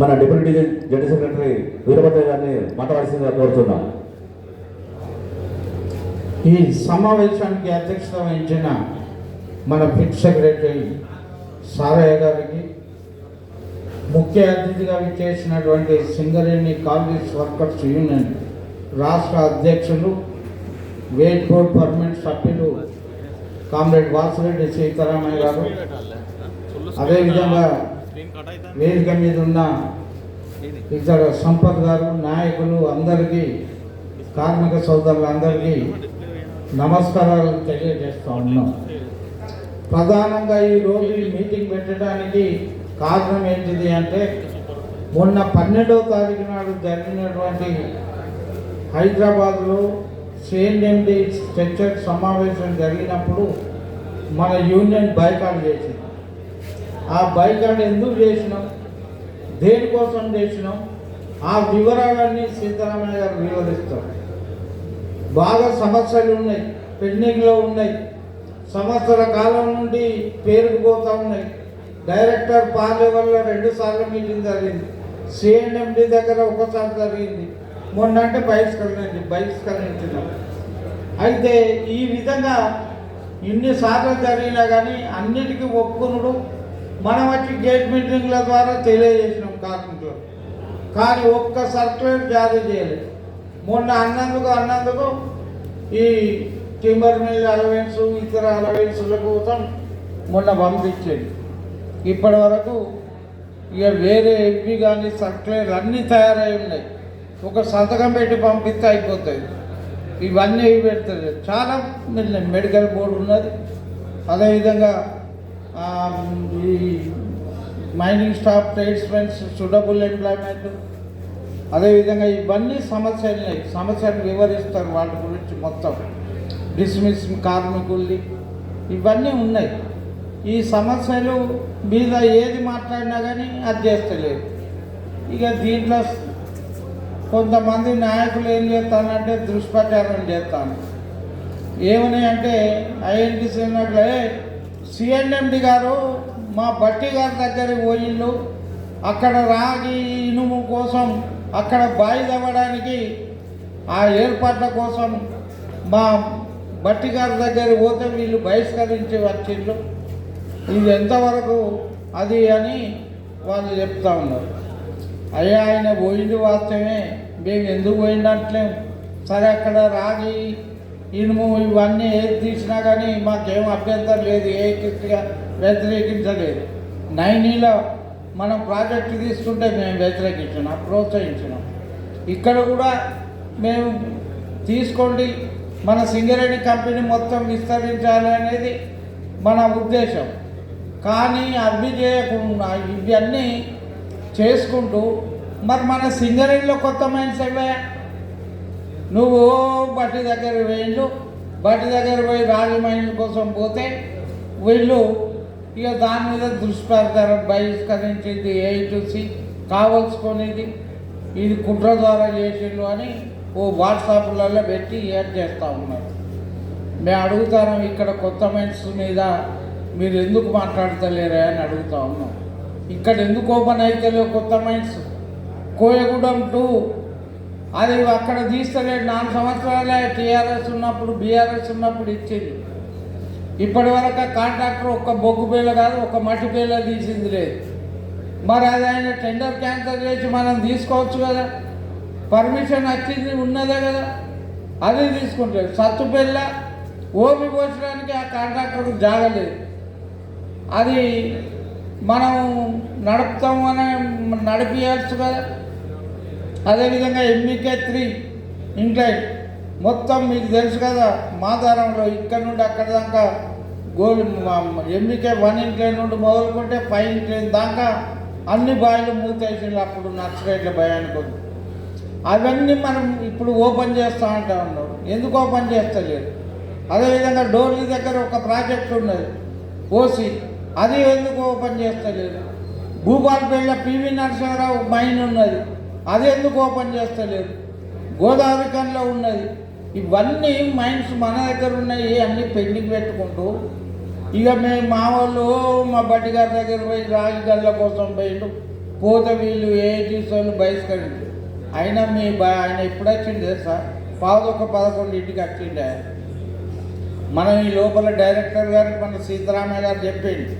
మన deputy general secretary Veerabhadra గారిని మాట్లాడాల్సిందిగా కోరుతున్నాం. ఈ సమావేశానికి అధ్యక్షత వహించిన మన ఫిట్ సెక్రటరీ సారయ్య గారికి ముఖ్య అతిథిగా విచ్చేసినటువంటి సింగరేణి కాంగ్రెస్ వర్కర్స్ యూనియన్ రాష్ట్ర అధ్యక్షులు వేట్ బోర్డ్ పర్మనెంట్ సభ్యులు కామ్రేడ్ వాసిరెడ్డి సీతారామయ్య గారు. అదేవిధంగా వేదిక మీద ఉన్న ఇతర సంపత్ గారు నాయకులు అందరికీ కార్మిక సోదరులందరికీ నమస్కారాలు తెలియజేస్తా ఉన్నాం. ప్రధానంగా ఈ రోజు ఈ మీటింగ్ పెట్టడానికి కారణం ఏంటిది అంటే మొన్న పన్నెండవ తారీఖు నాడు జరిగినటువంటి హైదరాబాద్లో సిఎన్ఎండి స్ట్రక్చర్ సమావేశం జరిగినప్పుడు మన యూనియన్ బైకాట్ చేసింది. ఆ బైకాట్ ఎందుకు చేసినాం? దేనికోసం చేసినాం? ఆ వివరాలన్నీ సీతారామయ్య గారు వివరిస్తారు. బాగా సమస్యలు ఉన్నాయి పెండింగ్లో ఉన్నాయి. సంవత్సర కాలం నుండి పేరుకుపోతూ ఉన్నాయి. డైరెక్టర్ పాలే వల్ల రెండు సార్లు మీటింగ్ జరిగింది. సిఎన్ఎండి దగ్గర ఒకసారి జరిగింది. మొన్న అంటే బహిష్కరించింది బహిష్కరించడం అయితే ఈ విధంగా ఇన్నిసార్లు జరిగినా కానీ అన్నిటికీ ఒప్పుకునుడు మనం వచ్చి గేట్ మీటింగ్ల ద్వారా తెలియజేసినాం కార్మికులు కానీ ఒక్క సర్టిఫికేట్ జారీ చేయలేదు. మొన్న అన్నందుకు అన్నందుకు ఈ టింబర్ మిల్ అలవెన్స్ ఇతర అలవెన్స్ల కోసం మొన్న పంపించేది ఇప్పటి వరకు ఇక వేరే ఎంపీ కానీ సర్టిఫికేట్ అన్నీ తయారై ఉన్నాయి. ఒక సంతకం పెట్టి పంపిస్తే అయిపోతుంది ఇవన్నీ పెడతారు చాలా మెడికల్ బోర్డు ఉన్నది. అదేవిధంగా ఈ mining staff tradesmens suitable employment అదేవిధంగా ఇవన్నీ సమస్యలు ఉన్నాయి సమస్యలు వివరిస్తారు వాటి గురించి మొత్తం. డిస్మిస్ కార్మికుల్ని. ఇవన్నీ ఉన్నాయి. ఈ సమస్యలు మీద ఏది మాట్లాడినా కానీ అది చేస్తలేదు. ఇక దీంట్లో కొంతమంది నాయకులు ఏం చేస్తానంటే దుష్ప్రచారం చేస్తాను. ఏమని అంటే ఐఎన్టీసీ సిన్నట్లే సిఎన్ఎండి గారు మా బట్టి గారి దగ్గరికి పోయిళ్ళు అక్కడ రాగి ఇనుము కోసం అక్కడ బాయి తవ్వడానికి ఆ ఏర్పాట్ల కోసం మా బట్టి గారి దగ్గరికి పోతే వీళ్ళు బహిష్కరించి వచ్చిళ్ళు ఇది ఎంతవరకు అది అని వాళ్ళు చెప్తా ఉన్నారు. అయ్యా ఆయన పోయింది వాస్తవమే. మేము ఎందుకు పోయినట్లేం సరే అక్కడ రాగి ఇనుము ఇవన్నీ ఏది తీసినా కానీ మాకేం అభ్యంతరం లేదు ఏ కిట్గా వ్యతిరేకించలేదు. నైనీలో మనం ప్రాజెక్ట్ తీసుకుంటే మేము వ్యతిరేకించినాం ప్రోత్సహించినాం. ఇక్కడ కూడా మేము తీసుకోండి మన సింగరేణి కంపెనీ మొత్తం విస్తరించాలి అనేది మన ఉద్దేశం. కానీ అవి చేయకుండా ఇవన్నీ చేసుకుంటూ మరి మన సింగరేణిలో కొత్త మైన్స్ అయ్యా నువ్వు బట్టి దగ్గర వేయిండు బట్టి దగ్గర పోయి రాగి కోసం పోతే వీళ్ళు ఇక దాని మీద దుష్ప్రచారం బహిష్కరించింది ఏ టు సి కావలసుకునేది. ఇది కుట్ర ద్వారా చేసిండు అని ఓ వాట్సాప్లలో పెట్టి ఏడ్ చేస్తూ ఉన్నారు. మేము అడుగుతాను ఇక్కడ కొత్త మెన్స్ మీద మీరు ఎందుకు మాట్లాడతలేరా అని అడుగుతా ఉన్నాం. ఇక్కడ ఎందుకు ఓపెన్ అయితే కొత్త మైండ్స్ కోయగూడెం టూ అది అక్కడ తీస్తలేడు నాలుగు సంవత్సరాలే టీఆర్ఎస్ ఉన్నప్పుడు బీఆర్ఎస్ ఉన్నప్పుడు ఇచ్చింది. ఇప్పటి వరకు కాంట్రాక్టర్ ఒక్క బొగ్గు పేల కాదు ఒక మట్టి పేల తీసింది లేదు మరి అది ఆయన టెండర్ క్యాన్సల్ చేసి మనం తీసుకోవచ్చు కదా. పర్మిషన్ వచ్చింది ఉన్నదే కదా. అది తీసుకుంటాడు సత్తు పిల్ల ఓపి పోసడానికి ఆ కాంట్రాక్టర్కు జాగలేదు. అది మనం నడుపుతాం అని నడిపించచ్చు కదా. అదేవిధంగా ఎంబీకే త్రీ ఇంక్లైన్ మొత్తం మీకు తెలుసు కదా మాధారంలో ఇక్కడ నుండి అక్కడ దాకా గోల్ ఎంబీకే వన్ ఇంక్లైన్ నుండి మొదలుకుంటే ఫైవ్ ఇంక్లైన్ దాకా అన్ని బాయిలు మూతేసిండ్రు అప్పుడు నక్సలైట్ల భయానికి అవన్నీ మనం ఇప్పుడు ఓపెన్ చేస్తూ అంటా ఉన్నాం. ఎందుకు ఓపెన్ చేస్తలేదు? అదేవిధంగా డోర్లీ దగ్గర ఒక ప్రాజెక్ట్ ఉన్నది ఓసి. అది ఎందుకు ఓపెన్ చేస్తలేదు? భూపాలపల్లిలో పివి నరసింహరావు మైన్ ఉన్నది. అది ఎందుకు ఓపెన్ చేస్తలేదు? గోదావరి కన్లో ఉన్నది. ఇవన్నీ మైండ్స్ మన దగ్గర ఉన్నాయి అన్నీ పెండింగ్ పెట్టుకుంటూ. ఇక మేము మా వాళ్ళు మా బట్టి గారి దగ్గర పోయి రాగి గల్ల కోసం పోయిండు. పోత వీళ్ళు ఏ వాళ్ళు బహిష్కరించారు. అయినా మీ ఆయన ఎప్పుడు వచ్చిండే సార్? పావుదొక్క పదకొండు ఇంటికి వచ్చిండే ఆయన. మనం ఈ లోపల డైరెక్టర్ గారికి మన సీతారామయ్య గారు చెప్పింది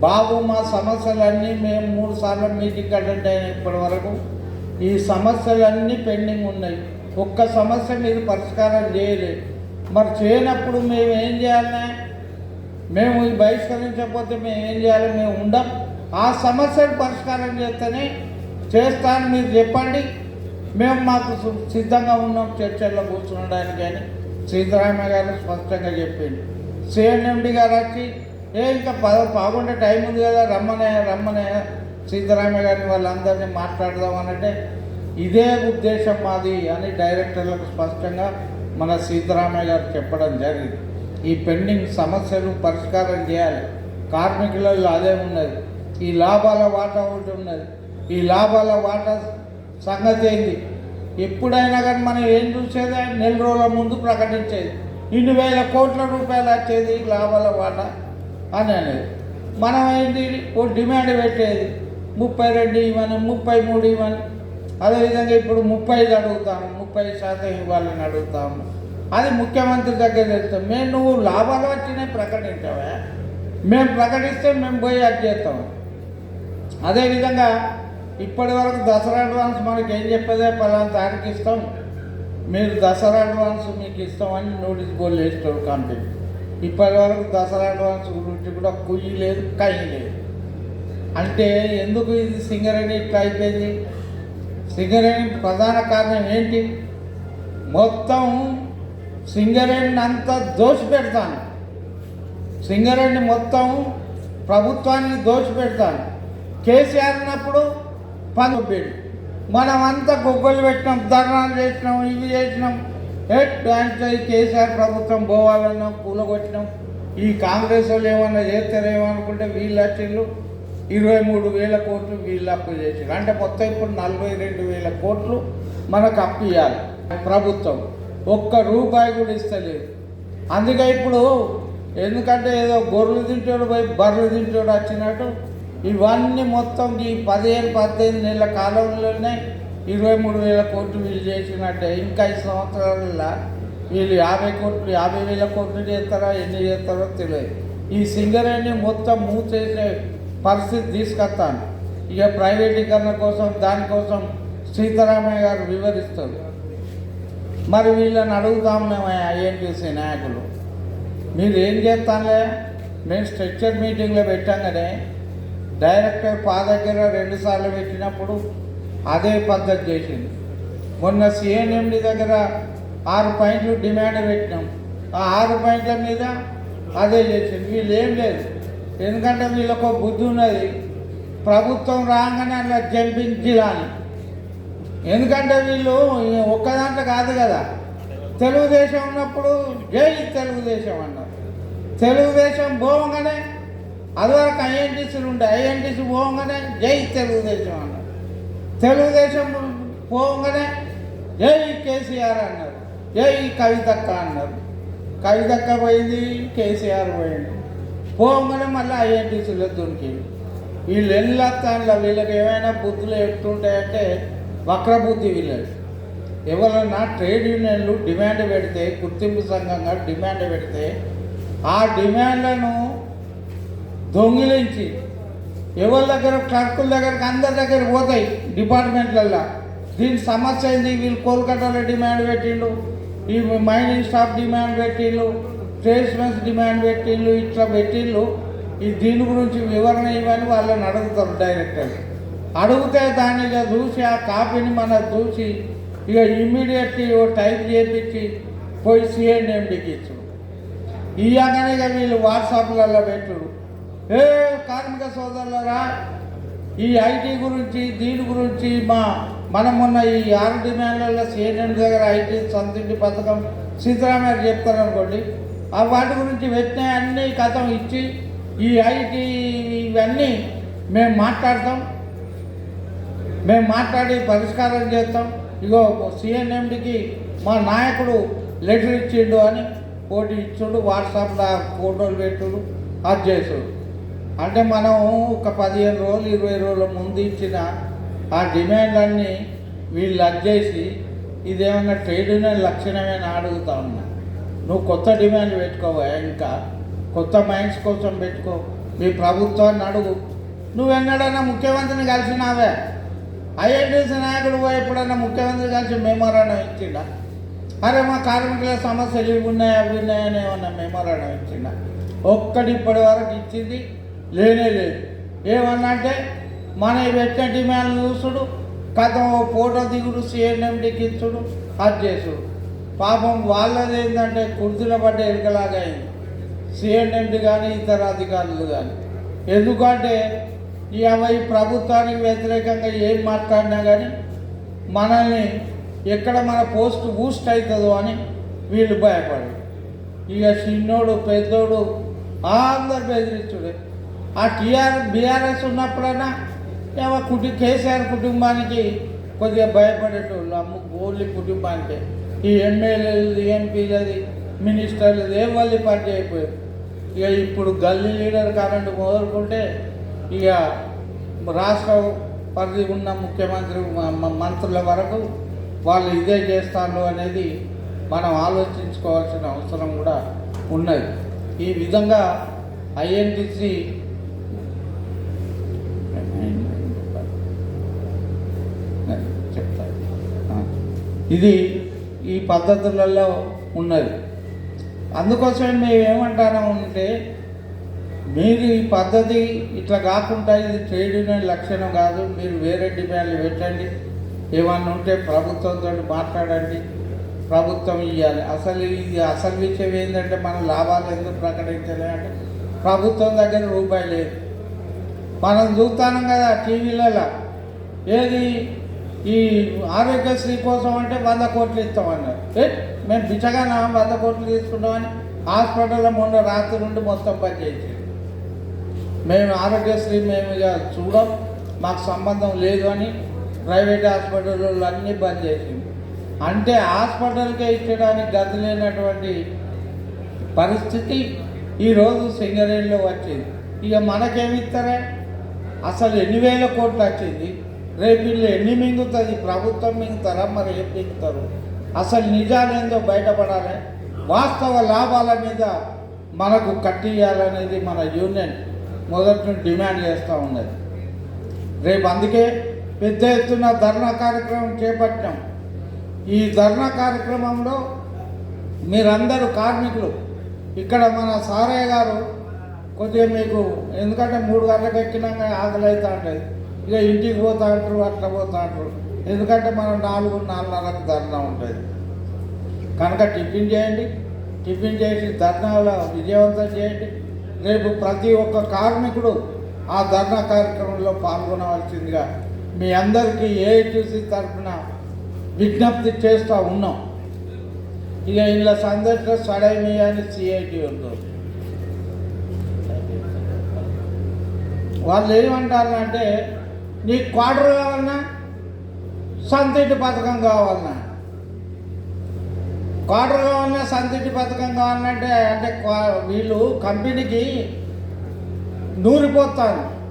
బాబు మా సమస్యలన్నీ మేము మూడు సార్లు మీటింగ్ అటెండ్ అయిన ఇప్పటి వరకు. ఈ సమస్యలన్నీ పెండింగ్ ఉన్నాయి. ఒక్క సమస్య మీరు పరిష్కారం చేయలేదు. మరి చేయనప్పుడు మేము ఏం చేయాలనే? మేము బహిష్కరించకపోతే మేము ఏం చేయాలి? మేము ఉండం. ఆ సమస్యను పరిష్కారం చేస్తేనే చేస్తాను మీరు చెప్పండి. మేము మాకు సిద్ధంగా ఉన్నాం. చర్చల్లో కూర్చునడానికి అని సీతారామయ్య గారు స్పష్టంగా చెప్పింది సిఎన్ఎండి గారు వచ్చి ఏ ఇంకా పద టైం ఉంది కదా రమ్మనే రమ్మనే సీతారామయ్య గారిని వాళ్ళందరినీ మాట్లాడదాం అనంటే ఇదే ఉద్దేశం మాది అని డైరెక్టర్లకు స్పష్టంగా మన సీతారామయ్య గారు చెప్పడం జరిగింది. ఈ పెండింగ్ సమస్యలు పరిష్కారం చేయాలి. కార్మికులలో అదే ఉన్నది. ఈ లాభాల వాటా ఒకటి ఉన్నది. ఈ లాభాల వాటా సంగతి ఏంది? ఎప్పుడైనా కానీ మనం ఏం చూసేది? నెల రోజుల ముందు ప్రకటించేది. ఇన్ని వేల కోట్ల రూపాయలు వచ్చేది లాభాల వాటా అని అనేది. మనం ఏంటి? ఓ డిమాండ్ పెట్టేది. ముప్పై రెండు ఇవ్వను ముప్పై మూడు ఇవ్వని. అదేవిధంగా ఇప్పుడు ముప్పై ఐదు అడుగుతాము ముప్పై శాతం ఇవ్వాలని అడుగుతాము. అది ముఖ్యమంత్రి దగ్గర వెళ్తాం మేము నువ్వు లాభాలు వచ్చినాయి ప్రకటించావా? మేము ప్రకటిస్తే మేము పోయి అది చేస్తాం. అదేవిధంగా ఇప్పటి వరకు దసరా అడ్వాన్స్ మనకి ఏం చెప్పదే? పలానా తారీఖు ఇస్తాం. మీరు దసరా అడ్వాన్స్ మీకు ఇస్తామని నోటీస్ బోర్డు వేస్తాడు కంపెనీ. ఇప్పటి వరకు దసరా అడ్వాన్స్ గురించి కూడా కుయ్యి లేదు కయ్యి లేదు. అంటే ఎందుకు ఇది సింగరేణి ఇట్లా అయిపోయింది? సింగరేణి ప్రధాన కారణం ఏంటి? మొత్తం సింగరేణిని అంతా దోషి పెడతాను సింగరేణి మొత్తం ప్రభుత్వాన్ని దోషి పెడతాను కేసీఆర్ అన్నప్పుడు పంపేడు మనం అంతా గొగ్గలు పెట్టినాం ధర్నాలు చేసినాం ఇవి చేసినాం. ఎట్ దాంట్లో కేసీఆర్ ప్రభుత్వం పోవాలన్నాం పూలగొట్టినాం ఈ కాంగ్రెస్ వాళ్ళు ఏమన్నా చేస్తారేమో అనుకుంటే వీళ్ళు వచ్చిళ్ళు ఇరవై మూడు వేల కోట్లు వీళ్ళు అప్పు చేసారు అంటే మొత్తం ఇప్పుడు నలభై రెండు వేల కోట్లు మనకు అప్పు ఇవ్వాలి ప్రభుత్వం ఒక్క రూపాయి కూడా ఇస్తలేదు. అందుకే ఇప్పుడు ఎందుకంటే ఏదో గొర్రెలు తింటాడు పోయి బర్రెలు తింటాడు వచ్చినట్టు ఇవన్నీ మొత్తం ఈ పదిహేను పద్దెనిమిది నెలల కాలంలోనే ఇరవై మూడు వేల కోట్లు వీళ్ళు చేసినట్టే. ఇంకా ఐదు సంవత్సరాల వీళ్ళు యాభై కోట్లు యాభై వేల కోట్లు చేస్తారా ఎన్ని చేస్తారో తెలియదు. ఈ సింగరేణి మొత్తం మూసేసే పరిస్థితి తీసుకొస్తాను. ఇక ప్రైవేటీకరణ కోసం దానికోసం సీతారామయ్య గారు వివరిస్తారు. మరి వీళ్ళని అడుగుతాం మేము ఐఎన్టీసీ నాయకులు. మీరు ఏం చేస్తానులే? మేము స్ట్రక్చర్ మీటింగ్లో పెట్టంగానే డైరెక్టర్ పా దగ్గర రెండుసార్లు పెట్టినప్పుడు అదే పద్ధతి చేసింది. మొన్న సిఎన్ఎండి దగ్గర ఆరు పాయింట్లు డిమాండ్ పెట్టినాం. ఆ ఆరు పాయింట్ల మీద అదే చేసింది. వీళ్ళు ఏం లేదు. ఎందుకంటే వీళ్ళకు బుద్ధి ఉన్నది. ప్రభుత్వం రాగానే అట్లా జంపించాలని ఎందుకంటే వీళ్ళు ఒక్క దాంట్లో కాదు కదా. తెలుగుదేశం ఉన్నప్పుడు జై తెలుగుదేశం అన్నారు. తెలుగుదేశం పోవంగానే అదివరకు ఐఎన్టీసీలు ఉండే ఐఎన్టీసీ పోవంగానే జై తెలుగుదేశం అన్నారు. తెలుగుదేశం పోవంగానే జై కేసీఆర్ అన్నారు. జై కవితక్క అన్నారు. కవితక్క పోయింది కేసీఆర్ పోయింది పోగానే మళ్ళీ ఐఎన్టీసీలో దొరికింది. వీళ్ళు ఎల్లత్తానులో వీళ్ళకి ఏమైనా బుద్ధులు ఎట్టుంటాయంటే వక్రబుద్ధి వీళ్ళు ఎవరన్నా ట్రేడ్ యూనియన్లు డిమాండ్ పెడితే గుర్తింపు సంఘంగా డిమాండ్ పెడితే ఆ డిమాండ్లను దొంగిలించి ఎవరి దగ్గర క్లర్కుల దగ్గరకు అందరి దగ్గర పోతాయి డిపార్ట్మెంట్లల్లో. దీని సమస్య ఏంది? వీళ్ళు కోల్కతాలో డిమాండ్ పెట్టిండు ఈ మైనింగ్ స్టాఫ్ డిమాండ్ పెట్టిండు ట్రేడ్స్మెన్స్ డిమాండ్ పెట్టిళ్ళు ఇట్లా పెట్టిళ్ళు ఈ దీని గురించి వివరణ ఇవ్వని వాళ్ళని అడుగుతారు డైరెక్టర్ అడిగితే దాన్ని ఇక చూసి ఆ కాపీని మనం చూసి ఇక ఇమ్మీడియట్లీ టైప్ చేపించి పోయి సిఎన్ఎండికి ఇచ్చు ఇవ్వగానే ఇక వీళ్ళు వాట్సాప్లలో పెట్టుడు. ఏ కార్మిక సోదరులరా ఈ ఐటీ గురించి దీని గురించి మా మనం మొన్న ఈ ఆరు డిమాండ్లలో సిఎండి దగ్గర ఐటీ సంతృప్తి పథకం సీతారామయ్య చెప్తారనుకోండి వాటి గురించి పెట్టిన అన్ని కథం ఇచ్చి ఈ ఐటీ ఇవన్నీ మేము మాట్లాడతాం. మేము మాట్లాడి పరిష్కారం చేస్తాం. ఇగో సిఎన్ఎండికి మా నాయకుడు లెటర్ ఇచ్చిండు అని పోటీ ఇచ్చుడు వాట్సాప్లో ఫోటోలు పెట్టుడు అది చేసుడు అంటే మనం ఒక పదిహేను రోజులు ఇరవై రోజుల ముందు ఇచ్చిన ఆ డిమాండ్లన్నీ వీళ్ళు అడ్జేసి ఇదేమన్నా ట్రేడ్ యూనియన్ లక్షణమేనా అడుగుతా ఉన్నా. నువ్వు కొత్త డిమాండ్ పెట్టుకోవా? ఇంకా కొత్త మైండ్స్ కోసం పెట్టుకో. మీ ప్రభుత్వాన్ని అడుగు. నువ్వు ఎన్నడన్నా ముఖ్యమంత్రిని కలిసినావే? ఐఎన్టీసీ నాయకుడు పోయి ఎప్పుడన్నా ముఖ్యమంత్రి కలిసి మెమోరాండం ఇచ్చిండా? అరే మా కార్మికుల సమస్యలు ఇవి ఉన్నాయి? అవి ఉన్నాయని ఏమన్నా మెమోరాండం ఇచ్చిండా? ఒక్కటి ఇప్పటి వరకు ఇచ్చింది లేనే లేదు. ఏమన్నా అంటే మన పెట్టిన డిమాండ్ చూసుడు కథ ఫోటో దిగుడు సిఎన్ఎండికి ఇచ్చుడు అది చేసుడు. పాపం వాళ్ళది ఏంటంటే కుర్చీల పడ్డ ఎరుకలాగా అయింది. సిఎన్ఎండి కానీ ఇతర అధికారులు కానీ ఎందుకంటే ఈ అమ్మాయి ప్రభుత్వానికి వ్యతిరేకంగా ఏం మాట్లాడినా కానీ మనల్ని ఎక్కడ మన పోస్ట్ బూస్ట్ అవుతుందో అని వీళ్ళు భయపడరు. ఇక చిన్నోడు పెద్దోడు అందరు బెదిరించుడే ఆ టీఆర్ బీఆర్ఎస్ ఉన్నప్పుడైనా ఏమో కుటుంబ కేసీఆర్ కుటుంబానికి కొద్దిగా భయపడేటోళ్ళు. అమ్మ ఓన్లీ కుటుంబానికి. ఈ ఎమ్మెల్యేలు ఎంపీలది మినిస్టర్లు ఏం వాళ్ళు పని చేయకపోయారు ఇక ఇప్పుడు గల్లీ లీడర్ కరెంటు మొదలుకుంటే ఇక రాష్ట్ర పరిధి ఉన్న ముఖ్యమంత్రి మ- మ- మంత్రుల వరకు వాళ్ళు ఇదే చేస్తారు అనేది మనం ఆలోచించుకోవాల్సిన అవసరం కూడా ఉన్నది. ఈ విధంగా ఐఎన్టీసీ చెప్తాను. ఇది ఈ పద్ధతులలో ఉన్నది. అందుకోసమే మేము ఏమంటాము అంటే మీరు ఈ పద్ధతి ఇట్లా కాకుండా ఇది ట్రేడ్ యూనియన్ లక్షణం కాదు మీరు వేరే డిమాండ్లు పెట్టండి. ఏమన్నా ఉంటే ప్రభుత్వంతో మాట్లాడండి. ప్రభుత్వం ఇవ్వాలి అసలు ఇది అసలు విషయం ఏంటంటే మన లాభాలు ఎందుకు ప్రకటించలే అంటే ప్రభుత్వం దగ్గర రూపాయి లేదు. మనం చూస్తాం కదా టీవీలలో. ఏది ఈ ఆరోగ్యశ్రీ కోసం అంటే వంద కోట్లు ఇస్తామన్నారు. మేము బిచ్చగానే వంద కోట్లు తీసుకుంటామని హాస్పిటల్లో మొన్న రాత్రి నుండి మొత్తం పని చేసి మేము ఆరోగ్యశ్రీ మేము ఇక చూడం మాకు సంబంధం లేదు అని ప్రైవేట్ హాస్పిటల్ అన్నీ బంద్ చేసింది. అంటే హాస్పిటల్కే ఇచ్చడానికి గది లేనటువంటి పరిస్థితి ఈరోజు సింగరేణిలో వచ్చింది. ఇక మనకేమి ఇస్తారే? అసలు ఎన్ని వేల కోట్లు వచ్చింది? రేపు వీళ్ళు ఎన్ని మింగుతుంది ప్రభుత్వం మింగుతారా? మరి ఏం మింగుతారు? అసలు నిజాలేందో బయటపడాలి. వాస్తవ లాభాల మీద మనకు కట్టియాలనేది మన యూనియన్ మొదటి నుండి డిమాండ్ చేస్తూ ఉన్నది. రేపు అందుకే పెద్ద ఎత్తున ధర్నా కార్యక్రమం చేపట్టాం. ఈ ధర్నా కార్యక్రమంలో మీరందరూ కార్మికులు. ఇక్కడ మన సారయ్య గారు కొద్దిగా మీకు ఎందుకంటే మూడు గంటలకు ఎక్కినాక ఆకలి అవుతా ఉంటుంది ఇక ఇంటికి పోతా అంటారు అట్లా పోతా అంటారు. ఎందుకంటే మనం నాలుగు నాలుగున్నరకు ధర్నా ఉంటుంది. కనుక టిఫిన్ చేయండి. టిఫిన్ చేసి ధర్నాలో విజయవంతం చేయండి. రేపు ప్రతి ఒక్క కార్మికుడు ఆ ధర్నా కార్యక్రమంలో పాల్గొనవలసిందిగా మీ అందరికీ ఏఐటీసీ తరఫున విజ్ఞప్తి చేస్తూ ఉన్నాం. ఇక ఇలా సందర్శన సడైమి అని సిఐటి ఉంటుంది వాళ్ళు ఏమంటారు అంటే నీకు క్వార్టర్ కావాలన్నా సంతింటి పథకం కావాలన్నా. క్వార్టర్ కావాలన్నా సంతిటి పథకం కావాలంటే అంటే క్వా- వీళ్ళు కంపెనీకి నూరిపోతారు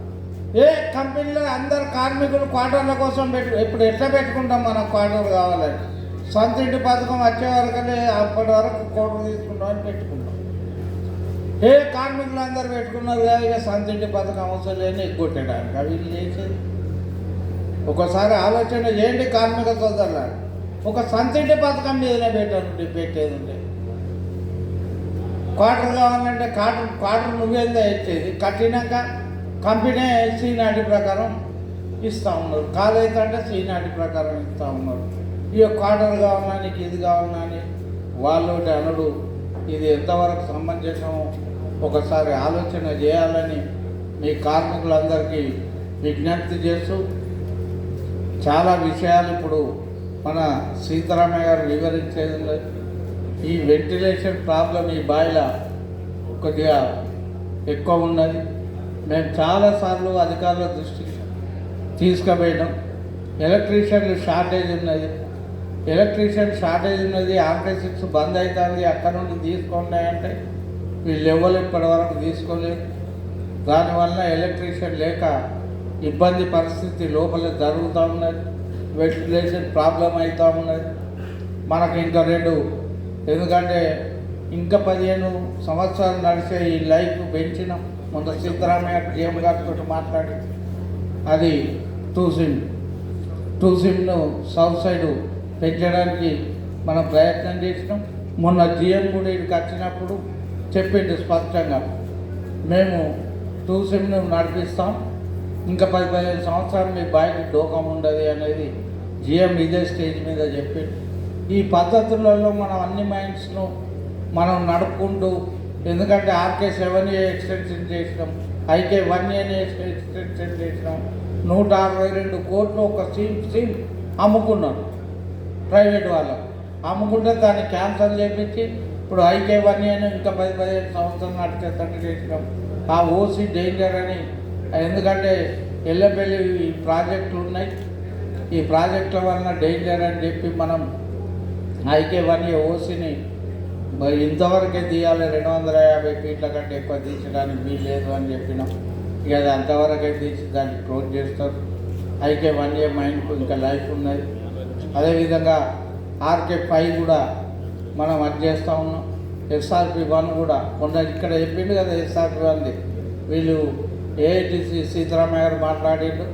ఏ కంపెనీలో అందరు కార్మికులు క్వార్టర్ల కోసం పెట్టు ఇప్పుడు ఎట్లా పెట్టుకుంటాం మనం క్వార్టర్ కావాలని? సొంత ఇంటి పథకం వచ్చే వరకనే అప్పటి వరకు కోట్లు తీసుకుంటామని పెట్టుకుంటాం. ఏ కార్మికులు అందరు పెట్టుకున్నారు కదా ఇక సొంత ఇంటి పథకం అవసరం లేని ఎగ్గొట్టడానికి. అవి వీళ్ళు చేసేది. ఒకసారి ఆలోచన చేయండి కార్మిక సోదరులారు ఒక సంతింటి పథకం మీదనే పెట్టారు పెట్టేది ఉంటే క్వార్టర్ కావాలంటే క్వార్టర్ క్వార్టర్ నువ్వేందా ఇచ్చేది? కట్టినాక కంపెనీ సీనాటి ప్రకారం ఇస్తూ ఉన్నారు. కాలేజ్ అంటే సీనాటి ప్రకారం ఇస్తూ ఉన్నారు. ఇక క్వార్టర్ కావాలా నీకు ఇది కావాలా అని వాళ్ళు అనడు. ఇది ఎంతవరకు సమంజసమో ఒకసారి ఆలోచన చేయాలని మీ కార్మికులందరికీ విజ్ఞప్తి చేస్తూ చాలా విషయాలు ఇప్పుడు మన సీతారామయ్య గారు వివరించేది. ఈ వెంటిలేషన్ ప్రాబ్లం ఈ బాయిల కొద్దిగా ఎక్కువ ఉన్నది. మేము చాలాసార్లు అధికారుల దృష్టికి తీసుకుపోయినాం. ఎలక్ట్రీషియన్లు షార్టేజ్ ఉన్నది. ఎలక్ట్రీషియన్ షార్టేజ్ ఉన్నది ఆర్టీ సిక్స్ బంద్ అవుతుంది అక్కడ నుండి తీసుకోండి అంటే వీళ్ళు ఎవరు ఇప్పటి వరకు తీసుకోలేదు. దానివల్ల ఎలక్ట్రీషియన్ లేక ఇబ్బంది పరిస్థితి లోపల జరుగుతూ ఉన్నది వెంటిలేషన్ ప్రాబ్లం అవుతూ ఉన్నది. మనకు ఇంకా రెండు ఎందుకంటే ఇంకా పదిహేను సంవత్సరాలు నడిచే ఈ లైఫ్ పెంచినాం. మొన్న సిద్ధరామయ్య జీఎం గారితో మాట్లాడి అది టూ సిమ్ టూ సిమ్ను సౌత్ సైడ్ పెంచడానికి మనం ప్రయత్నం చేసినాం. మొన్న జిఎం కూడా ఇక్కడికి వచ్చినప్పుడు చెప్పింది స్పష్టంగా మేము టూ సిమ్ను నడిపిస్తాం. ఇంకా పది పదిహేను సంవత్సరాలు మీ బాయికి డోకం ఉండదు అనేది జిఎం ఇదే స్టేజ్ మీద చెప్పింది ఈ పద్ధతులలో మనం అన్ని మైండ్స్ను మనం నడుపుకుంటూ ఎందుకంటే R K seven A extension చేసినాం ఐకే వన్ ఏని ఎక్స్టెన్షన్ చేసినాం నూట అరవై రెండు కోట్లు ఒక సీమ్ సీమ్ అమ్ముకున్నాను ప్రైవేట్ వాళ్ళకు అమ్ముకుంటే దాన్ని క్యాన్సల్ చేపించి ఇప్పుడు ఐకే వన్ అని ఇంకా పది పదిహేను సంవత్సరాలు నడిచేటట్టు చేసినాం. ఆ ఓసీ డేంజర్ అని ఎందుకంటే ఎల్లబెల్లి ఈ ప్రాజెక్టులు ఉన్నాయి. ఈ ప్రాజెక్టుల వలన డేంజర్ అని చెప్పి మనం ఐకే వన్ ఓసీని మరి ఇంతవరకే తీయాలి. రెండు వందల యాభై ఫీట్ల కంటే ఎక్కువ తీర్చడానికి వీలు లేదు అని చెప్పినాం. ఇక అది అంతవరకే తీసి దాన్ని క్లోజ్ చేస్తారు. ఐకే వన్ ఏ మైండ్కు ఇంకా లైఫ్ ఉన్నది. అదేవిధంగా ఆర్కే ఫైవ్ కూడా మనం అది చేస్తూ ఉన్నాం. ఎస్ఆర్పి వన్ కూడా మొన్న ఇక్కడ చెప్పిండు కదా ఎస్ఆర్పి వన్ది. వీళ్ళు ఏఐటీసీ సీతారామయ్య గారు మాట్లాడిండు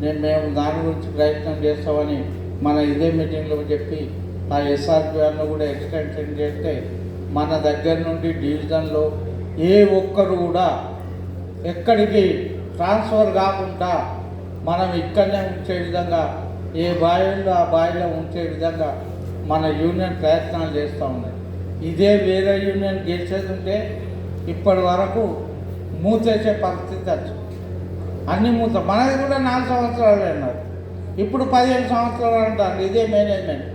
నేను మేము దాని గురించి ప్రయత్నం చేస్తామని మన ఇదే మీటింగ్లో చెప్పి ఆ ఎస్ఆర్పిఆర్ను కూడా ఎక్స్టెన్షన్ చేస్తే మన దగ్గర నుండి డివిజన్లో ఏ ఒక్కరు కూడా ఎక్కడికి ట్రాన్స్ఫర్ కాకుండా మనం ఇక్కడనే ఉంచే విధంగా ఏ బావిలో ఆ బావిలో ఉంచే విధంగా మన యూనియన్ ప్రయత్నాలు చేస్తూ ఉన్నాయి ఇదే వేరే యూనియన్ గెలిచేది ఉంటే ఇప్పటి వరకు మూతేసే పరిస్థితి వచ్చు అన్ని మూత మనది కూడా నాలుగు సంవత్సరాలు అన్నారు. ఇప్పుడు పదిహేను సంవత్సరాలు అంటారు. ఇదే మేనేజ్మెంట్.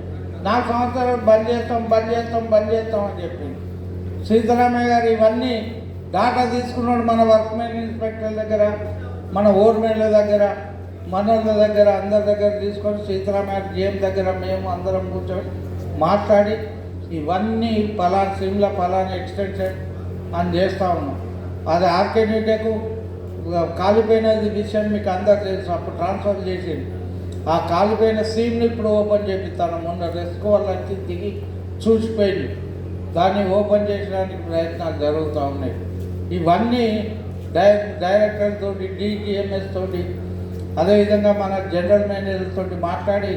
నాలుగు సంవత్సరాలు బంద్ చేస్తాం బంద్ చేస్తాం బంద్ చేస్తాం అని చెప్పింది. సీతారామయ్య గారు ఇవన్నీ డాటా తీసుకున్నాడు మన వర్క్మెన్ ఇన్స్పెక్టర్ దగ్గర మన ఓర్మెన్ల దగ్గర మనోళ్ళ దగ్గర అందరి దగ్గర తీసుకొని సీతారామయ్య జిఎం దగ్గర మేము అందరం కూర్చొని మాట్లాడి ఇవన్నీ పలానా సిమ్ల పలానా ఎక్స్టెన్షన్ అని చేస్తూ ఉన్నాం. అది ఆర్కేనీటకు కాలిపోయినది విషయం మీకు అందరు తెలుసు. అప్పుడు ట్రాన్స్ఫర్ చేసింది ఆ కాలిపోయిన సీమ్ని ఇప్పుడు ఓపెన్ చేపిస్తాను మొన్న రెస్క్ వల్ల దిగి చూసిపోయింది దాన్ని ఓపెన్ చేయడానికి ప్రయత్నాలు జరుగుతూ ఉన్నాయి. ఇవన్నీ డై డైరెక్టర్ తోటి డిజిఎంఎస్ తోటి అదేవిధంగా మన జనరల్ మేనేజర్ తోటి మాట్లాడి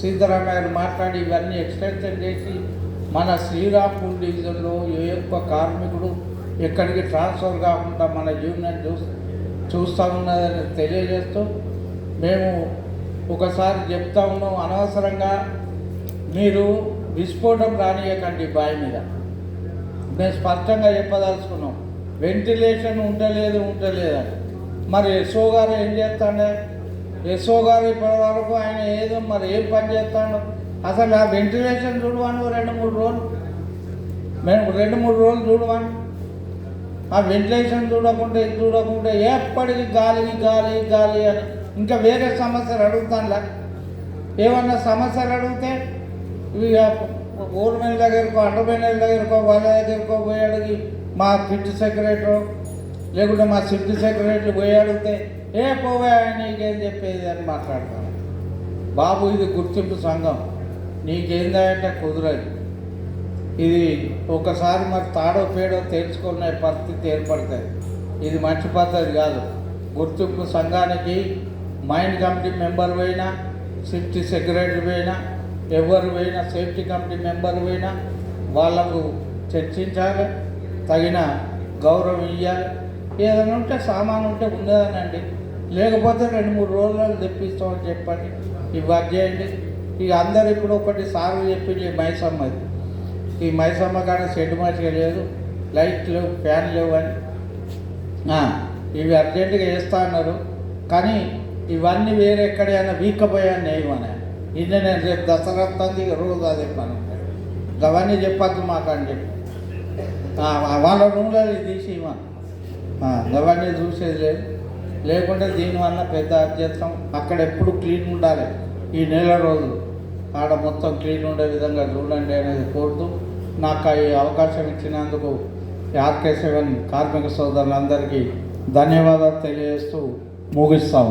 సీతారామయ్య మాట్లాడి ఇవన్నీ ఎక్స్టెన్షన్ చేసి మన శ్రీరాంపూర్ డివిజన్లో ఏ యొక్క కార్మికుడు ఎక్కడికి ట్రాన్స్ఫర్ కాకుండా మన యూనియన్ చూ చూస్తూ ఉన్నదని తెలియజేస్తూ మేము ఒకసారి చెప్తా ఉన్నాం. అనవసరంగా మీరు విస్ఫోటం రానియకండి బావి మీద. మేము స్పష్టంగా చెప్పదలుచుకున్నాం. వెంటిలేషన్ ఉండలేదు ఉండలేదని. మరి ఎస్ఓ గారు ఏం చేస్తాడే? ఎస్ఓ గారు ఇప్పటి వరకు ఆయన ఏదో మరి ఏం పని చేస్తాడు? అసలు ఆ వెంటిలేషన్ చూడవాను రెండు మూడు రోజులు. మేము రెండు మూడు రోజులు చూడవాను. ఆ వెంటిలేషన్ చూడకుండా ఇది చూడకుండా ఎప్పటికీ గాలి గాలి గాలి అని. ఇంకా వేరే సమస్యలు అడుగుతానులా. ఏమన్నా సమస్యలు అడిగితే ఇక ఊర్మెన్ దగ్గరకో అండర్మెన్ దగ్గరకో వాళ్ళ దగ్గరకో పోయి అడిగి మా ఫిట్ సెక్రటరీ లేకుంటే మా షిఫ్ట్ సెక్రటరీ పోయి అడిగితే ఏ పోవా నీకేం చెప్పేది? అని మాట్లాడతాను. బాబు ఇది గుర్తింపు సంఘం. నీకేందంటే కుదరదు. ఇది ఒకసారి మరి తాడో పేడో తెలుసుకునే పరిస్థితి ఏర్పడుతుంది ఇది మంచి పద్ధతి కాదు. గుర్తింపు సంఘానికి మైండ్ కమిటీ మెంబర్ పోయినా సేఫ్టీ సెక్రటరీ పోయినా ఎవరు పోయినా సేఫ్టీ కమిటీ మెంబర్ పోయినా వాళ్ళకు చర్చించాలి తగిన గౌరవం ఇవ్వాలి ఏదైనా ఉంటే సామాను ఉంటే ఉండదనండి. లేకపోతే రెండు మూడు రోజులు తెప్పిస్తామని చెప్పండి. ఇవి చేయండి. ఇక అందరు ఇప్పుడు ఒకటి సార్లు చెప్పింది మైసమ్మది ఈ మైసమ్మ కాడ షెడ్ మంచిగా లేదు. లైట్ లేవు ఫ్యాన్ లేవు అని ఇవి అర్జెంటుగా వేస్తా అన్నారు. కానీ ఇవన్నీ వేరే ఎక్కడైనా వీక్కపోయాను నేయమని ఇది నేను రేపు దసరా వస్తుంది రోజు అది చెప్పాను. అవన్నీ చెప్పద్దు మాకు అని చెప్పి. వాళ్ళ రూమ్లో తీసి ఇవ్వను అవన్నీ చూసేది లేదు. లేకుంటే దీనివల్ల పెద్ద అధ్యత్నం అక్కడ ఎప్పుడు క్లీన్ ఉండాలి. ఈ నెల రోజులు. ఆడ మొత్తం క్లీన్ ఉండే విధంగా చూడండి అనేది కోరుతూ నాకు ఈ అవకాశం ఇచ్చినందుకు ఆర్కే సెవెన్ కార్మిక సోదరులందరికీ ధన్యవాదాలు తెలియజేస్తూ ముగిస్తాము